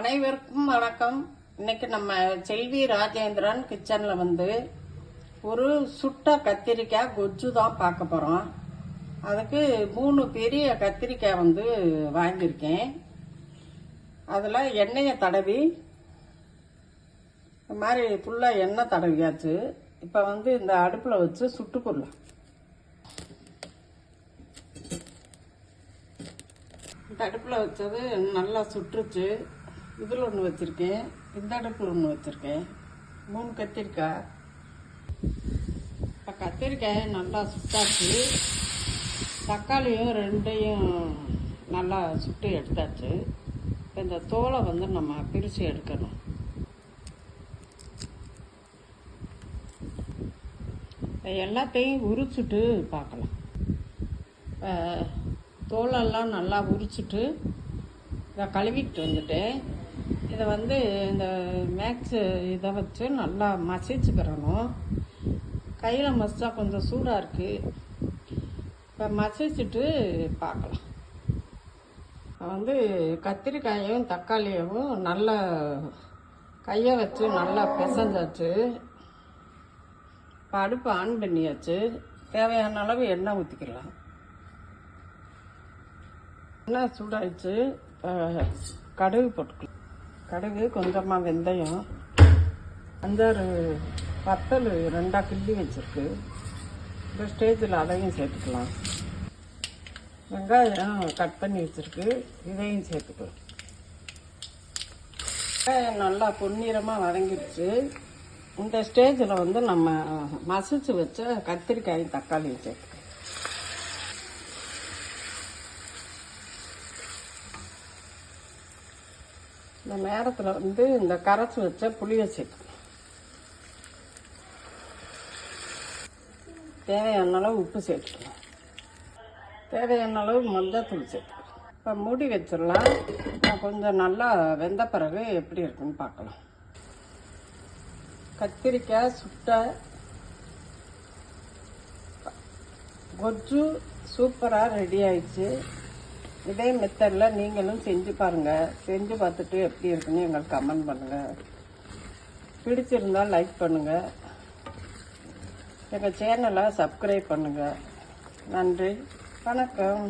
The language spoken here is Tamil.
அனைவருக்கும் வணக்கம். இன்னைக்கு நம்ம செல்வி ராஜேந்திரன் கிச்சன்ல வந்து ஒரு சுட்ட கத்திரிக்காய் கொஜ்ஜு தான் பார்க்க போறோம். அதுக்கு மூணு பெரிய கத்திரிக்காய் வந்து வாங்கியிருக்கேன். அதில் எண்ணெயை தடவி இந்த மாதிரி ஃபுல்லாக எண்ணெய் தடவியாச்சு. இப்போ வந்து இந்த அடுப்பில் வச்சு சுட்டு போடலாம். இந்த அடுப்பில் வச்சது நல்லா சுட்டுருச்சு இதில் ஒன்று வச்சுருக்கேன். இந்த அடுப்பில் ஒன்று வச்சுருக்கேன். மூணு கத்திரிக்காய் இப்போ கத்திரிக்காயை நல்லா சுட்டாச்சு. தக்காளியும் ரெண்டையும் நல்லா சுட்டு எடுத்தாச்சு. இப்போ இந்த தோலை வந்து நம்ம பிரித்து எடுக்கணும். இப்போ எல்லாத்தையும் உரிச்சுட்டு பார்க்கலாம். இப்போ தோலெல்லாம் நல்லா உரிச்சுட்டு இதை கழுவிட்டு வந்துட்டேன். இதை வந்து இந்த மேக்ஸு இதை வச்சு நல்லா மசிச்சுக்கிறணும் கையில் மசிச்சா கொஞ்சம் சூடாக இருக்குது இப்போ மசிச்சுட்டு பார்க்கலாம். வந்து கத்திரிக்காயும் தக்காளியவும் நல்லா கையை வச்சு நல்லா பிசைஞ்சாச்சு. இப்போ அடுப்பு ஆன் பண்ணியாச்சு. தேவையான அளவு எண்ணெய் ஊற்றிக்கலாம் எண்ணெய் சூடாயிடுச்சு. இப்போ கடுகு போட்டுக்கலாம். கடுகு கொஞ்சமாக வெந்தயம் அஞ்சாறு வத்தல் ரெண்டாக கிள்ளி வச்சுருக்கு. இந்த ஸ்டேஜில் அதையும் சேர்த்துக்கலாம். வெங்காயம் கட் பண்ணி வச்சுருக்கு. இதையும் சேர்த்துக்கலாம். வெங்காயம் நல்லா பொன்னிறமாக வதங்கிடுச்சு. இந்த ஸ்டேஜில் வந்து நம்ம மசிச்சு வச்ச கத்திரிக்காயும் தக்காளியும் சேர்த்துக்கலாம். இந்த நேரத்தில் வந்து இந்த கரைச்சி வச்ச புளியை சேர்க்கணும். தேவையான அளவு உப்பு சேர்த்துக்கலாம் தேவையான அளவு மஞ்சத்தூள் சேர்த்துக்கலாம் இப்போ மூடி வச்சிடலாம். கொஞ்சம் நல்லா வெந்த பிறகு எப்படி இருக்குன்னு பார்க்கலாம். கத்திரிக்காய் சுட்ட கொஜ்ஜு சூப்பராக ரெடி ஆயிடுச்சு. இதே மெத்தடில் நீங்களும் செஞ்சு பாருங்கள் செஞ்சு பார்த்துட்டு எப்படி இருக்குன்னு எங்களுக்கு கமெண்ட் பண்ணுங்கள் பிடிச்சிருந்தால் லைக் பண்ணுங்கள் எங்கள் சேனலை சப்ஸ்கிரைப் பண்ணுங்கள் நன்றி. வணக்கம்.